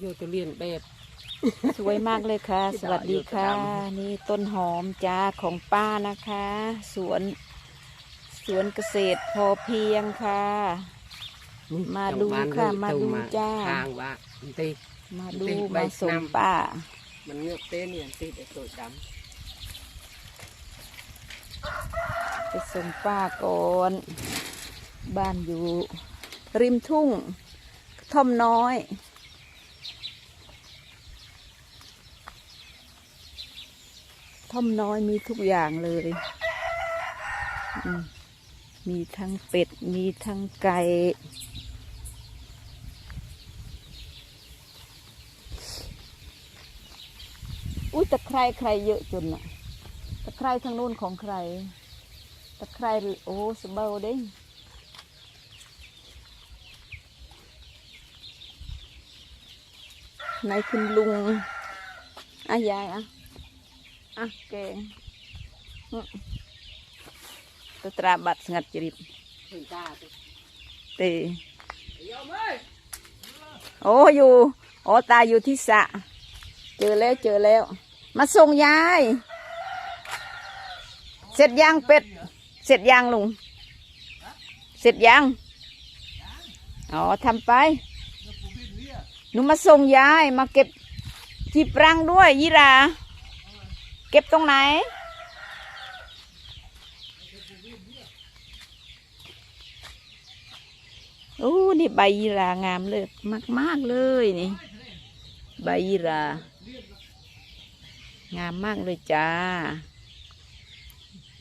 อยู่ตัวเรียนแบบ สวยมากเลยค่ะที่สวัสดีค่ะดอกอยู่นี่ต้นหอมจ้าของป้านะคะ สวน สวนเกษตรพอเพียงค่ะ มาดูค่ะมาดูจ้าทางว่าตีมาดูติดใบมาส่งนำป้า มันเงือกเต้นเนี่ยติดไอ้ตัวดไปส่งป้าก่อนบ้านอยู่ ริมทุ่งกระท่อมน้อย ท่อมน้อยมีทุกอย่างเลย มีทั้งเป็ด มีทั้งไก่ อุ้ยตะไคร้ใครเยอะจนอะตะไคร้ทางนู้นของใคร ตะไคร้หรือโอ้สเบาเด้งไหนคุณลุงอะยายอะ อะเก่งตัวตราบัตรสงัดจริตำถึงตาติเตโอ้อยู่โอ้ตาอยู่ที่สะ เจอแล้วเจอแล้ว มาส่งยาย เสร็จยังเป็ด เสร็จยังลุง เสร็จยังอ๋อทำไปหนูมาส่งยาย มาเก็บที่ปรังด้วยยีรา เก็บตรงไหน โอ้ นี่ใบยีรางามเลยมากมากเลยนี่ ใบยีรา งามมากเลยจ้า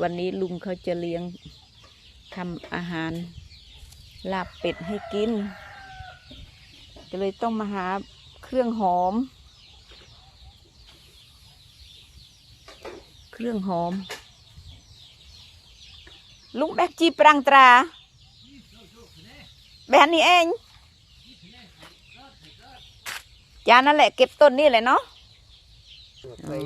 วันนี้ลุงเขาจะเลี้ยงทำอาหาร ลาบเป็ดให้กิน ก็เลยต้องมาหาเครื่องหอม เครื่องหอม ลุงแบกจีปรังตรา แบบนี้เอง จานนั่นแหละเก็บต้นนี่แหละเนาะเคย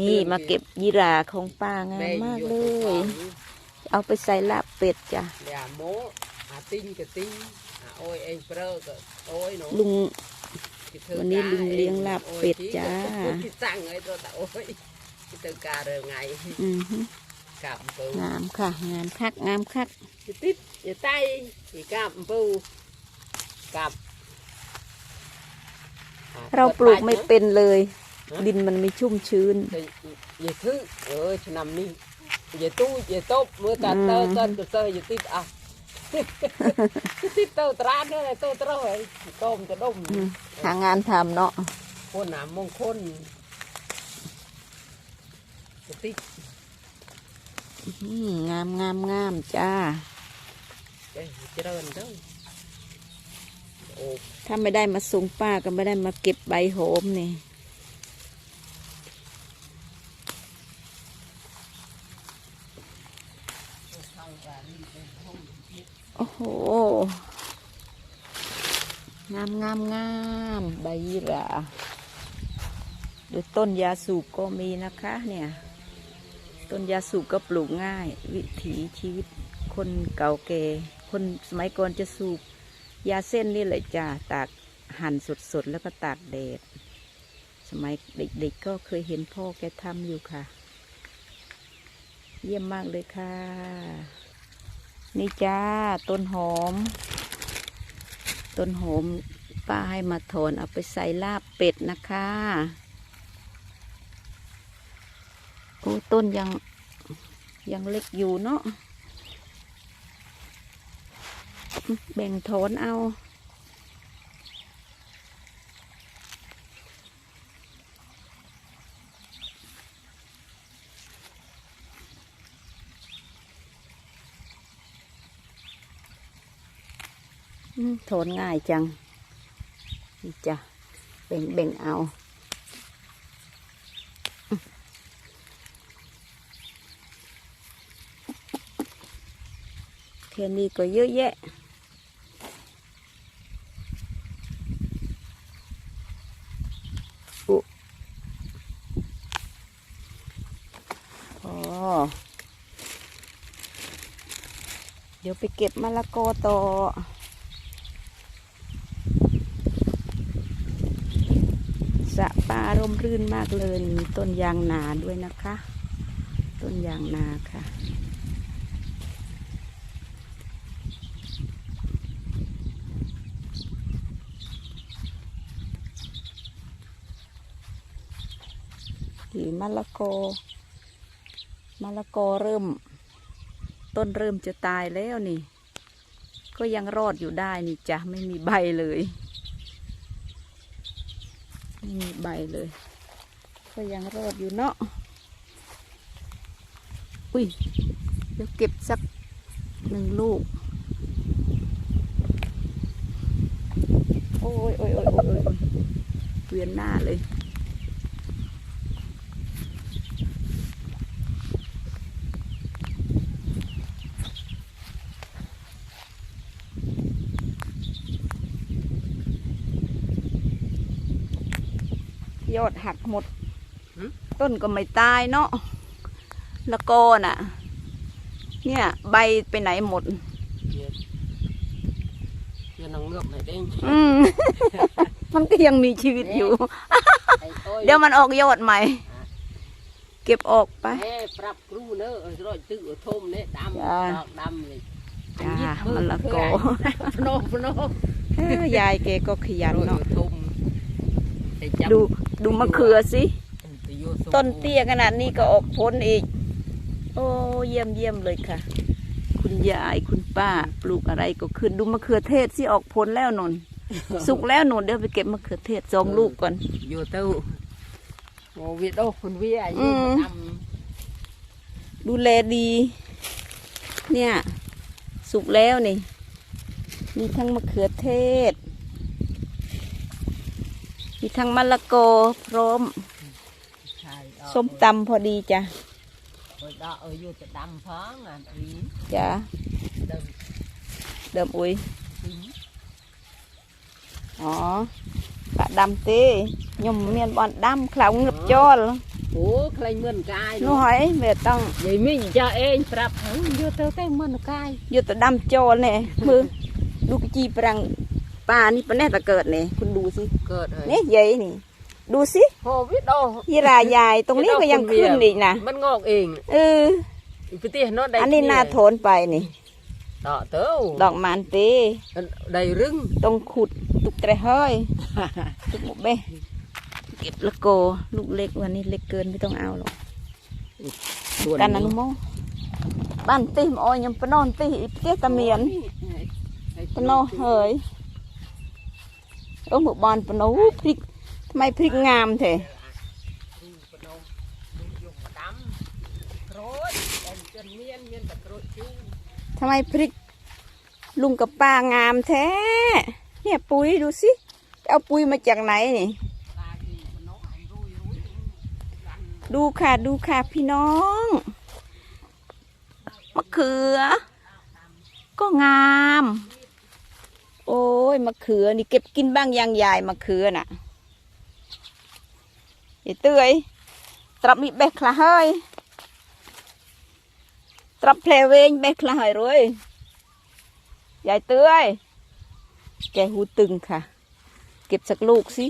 นี่มาเก็บยีราของป้างามมากเลย เอาไปใส่ลาบเป็ดจ้ะเดี๋ยวโมอาติ้งก็ติ้งอาโอ้ยเองเปรอะก็โอ้ยหนูลุงที่เธอวันนี้ลุงเลี้ยงลาบเป็ดจ้า โอ้ยที่สั่งไอ้ตัวแต่โอ้ยที่เธอกาเรื่องไงอือฮึกับปูงามค่ะ งามคัก งามคักที่ติดที่ไตที่กับปูกับ เราปลูกไม่เป็นเลย ดินมันไม่ชุ่มชื้น thì về thứ ơi cho nằm đi về tu về tốt mưa ta tơ Ừ. tơ tơ tơ về tiếp à tiếp tơ tra nữa này tơ tơ rồi tôm cho đông อืมหางานทำเนาะคนหนามมงคลจะ ติดอืมงามงามงามจ้าเอ้ยเจริญเด้อโอ้ถ้าไม่ได้มาส่งป้าก็ไม่ได้มาเก็บใบโหมนี่โอ้โห งามงามงามใบยี่หราโดยต้นยาสูบก็มีนะคะเนี่ย ต้นยาสูบก็ปลูกง่าย วิถีชีวิตคนเก่าแก่คนสมัยก่อนจะสูบยาเส้นนี่แหละจ้าตากหั่นสดๆแล้วก็ตากแดด สมัยเด็กๆก็เคยเห็นพ่อแกทำอยู่ค่ะ เยี่ยมมากเลยค่ะ นี่จ้าต้นหอม ต้นหอมป้าให้มาถอนเอาไปใส่ลาบเป็ดนะคะ โอ้ต้นยังยังเล็กอยู่เนาะแบ่งถอนเอา ถอนง่ายจังจ้ะแบ่งแบ่งเอาอืมแค่นี้ก็เยอะแยะ อุอ๋อเดี๋ยวไปเก็บมะละกอต่อร่มรื่นมากเลยมีต้นยางนาด้วยนะคะ ต้นยางนาค่ะ มะละกอมะละกอเริ่ม ต้นเริ่มจะตายแล้วนี่ ก็ยังรอดอยู่ได้นี่จ้ะไม่มีใบเลย ไม่มีใบเลย ก็ยังรอดอยู่เนาะอุ้ยเดี๋ยวเก็บสักหนึ่งลูก โอ้ยโอ้ยโอ้ยโอ้ยโอ้ยโอ้ยเวียนหน้าเลย ยอดหักหมดหึต้นก็ไม่ตายเนาะแล้วก็น่ะ เนี่ย ใบไปไหนหมดเดี๋ยวเดี๋ยวน้องเลือกให้เด้งอืมมันก็ยังมีชีวิตอยู่ไอ้ต้อยเดี๋ยวมันออกยอดใหม่ เก็บออกไปแม่ปรับครูเนอะเออร้อยตื้อทมเนี่ยดำจ้าดอกดำเลยจ้าอันนี้มืมันละกอพนมพนมเอ้อยายแกก็ขยันร้อยเนาะทมไอ้จับดู ดูมะเขือสิไปโยสมต้นเตี้ยขนาดนี้ก็ออกผลอีก โอ้เยี่ยมเยี่ยมเลยค่ะ คุณยายคุณป้า ปลูกอะไรก็ขึ้นดูมะเขือเทศที่ออกผลแล้วนนสุกแล้วหนูเดี๋ยวไปเก็บมะเขือเทศสองลูกก่อนโยเต้าโมวิดโอ้คุณวิอาอืยุมดดูแลดี เนี่ย สุกแล้วนี่ มีทั้งมะเขือเทศมี ทั้งมะละกอพร้อม ำใช่ ส้มตำพอดีจ้ะ เออดอกเอออยู่จะดำพ้องอ่ะอี จ้ะ เดิม เดิมอุ้ย อี อ๋อปะดำตียมเมียนบอนดำขลาวเงึบจอล โอ้ใครเหมือนกาย นู่หอยเวต้อง ยายมิ่งจะเองปรับเออ โยเต้าแต่เหมือนกายอยู่แต่ดำจอลเนี่ยมือดูกจีปรังปลานี่ปะแน่ตะเกิดเนี่ยคุณดูสิเกิดเลยเนี่ยใหญ่นี่ ดูสิโควิดโอ้ยี่รายายตรงนี้ก็ยังขึ้นอีกนะมันงอกเองเอออีกทีเนาะได้อันนี้น่าโถนไปนี่ต่อเต้าดอกมานเตได้รึงต้องขุดตุกแตรเฮ้ยตุกหมกเบ้เก็บละโกลูกเล็กวันนี้เล็กเกินไม่ต้องเอาหรอกกันนะลุงโมบ้านตีมออยยังปะนอนตีอีเตี้ยตะเมียนปะนอเฮ้ย เออหมู่บอนปนูพริกทำไมพริกงามแท้ทำไมพริกลุงกับป้างามแท้ เนี่ยปุ๋ยดูสิเอาปุ๋ยมาจากไหนนี่ ดูค่ะดูค่ะพี่น้องมะเขือ ก็งาม โอ้ยมะเขือนี่เก็บกินบ้างยังยายมะเขือน่ะไอ้เตื้อยตรับมีเบคลาเฮ้ยตรับเพลเวงเบคลาเฮ้ยรวยยายเตื้อยแกหูตึงค่ะ เก็บสักลูกสิ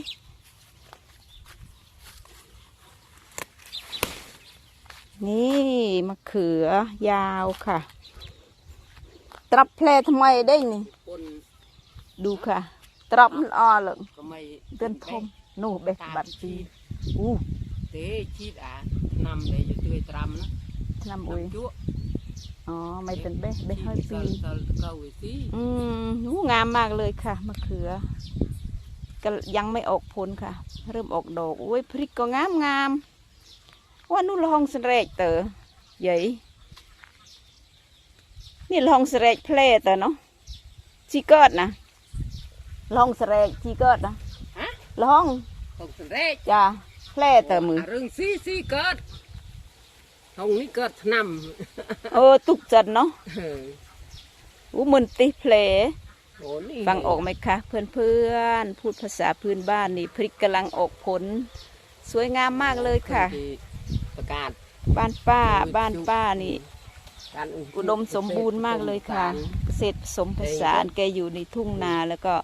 นี่มะเขือยาวค่ะ ตรับแพลทำไมได้นี่ ดูค่ะตรับมันอ่อเลยก็ไม่เดินทมนู่เบกตาบัดชีอู้เตะชีดอะนำเลยอยู่ตัวตรำนะน้ำอุ้ยนำจุ๊อ๋อไม่เป็นเบกเบกห้อยปีเก้าวิสิอืมอู้งามมากเลยค่ะมะเขือก็ยังไม่ออกผลค่ะ เริ่มออกดอกโอ้ยพริกก็งามงามว่านู่นละห้องสเรกเตอใหญ่นี่ละห้องสเรกเพลเตอเนาะชีเกิดนะ ละห้องสเรกชีเกิดนะฮะละห้องต้องสำเร็จจ้าแพลเตอมือเรื่องซีซีเกิดตรงนี้เกิดนเออตุกจัดเนาะำเอออู้มันติเพลโอ้นี่ฟังออกไหมคะ เพื่อนเพื่อนๆพูดภาษาพื้นบ้านนี่พริกกำลังออกผล สวยงามมากเลยค่ะ ที่ประกาศบ้านป้าบ้านป้านี่ การอุดมสมบูรณ์มากเลยค่ะ เกษตรผสมผสานแกอยู่ในทุ่งนาแล้วก็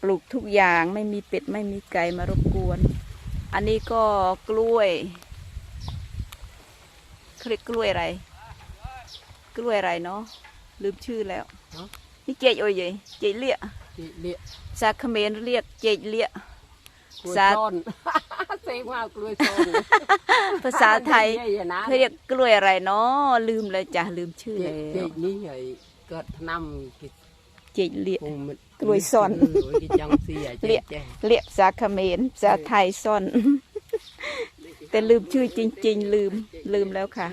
ปลูกทุกอย่างไม่มีเป็ดไม่มีไก่มารบกวน อันนี้ก็กล้วยเขาเรียกกล้วยอะไร กล้วยอะไรเนาะลืมชื่อแล้วเนาะนี่เจยโอ้ยเยเจยเลี่ยที่เรียกซาเขมรเรียกเจยเลี่ยกล้วยสาซ้อนเซ็งมากกล้วยซ้อนภาษาไทยเจ๊นะเขาเรียกกล้วยอะไรเนาะลืมเลยจ้ะลืมชื่อเจ๊แล้เจ๊วนี่ไอ้เกิดนำกิ เจยเลียกล้วยซ้อนเโยกิจังเสียเรียกเจ๊เรียกซาเขมรภาษาไทยซ่อน แต่ลืมชื่อจริง ๆ ลืมลืมแล้วค่ะ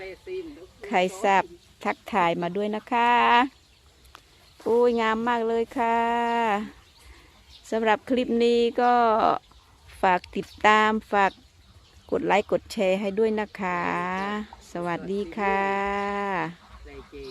ใครทราบทักทายมาด้วยนะคะโอ้ยงามมากเลยค่ะสำหรับคลิปนี้ก็ฝากติดตามฝากกดไลค์กดแชร์ให้ด้วยนะคะ สวัสดีค่ะ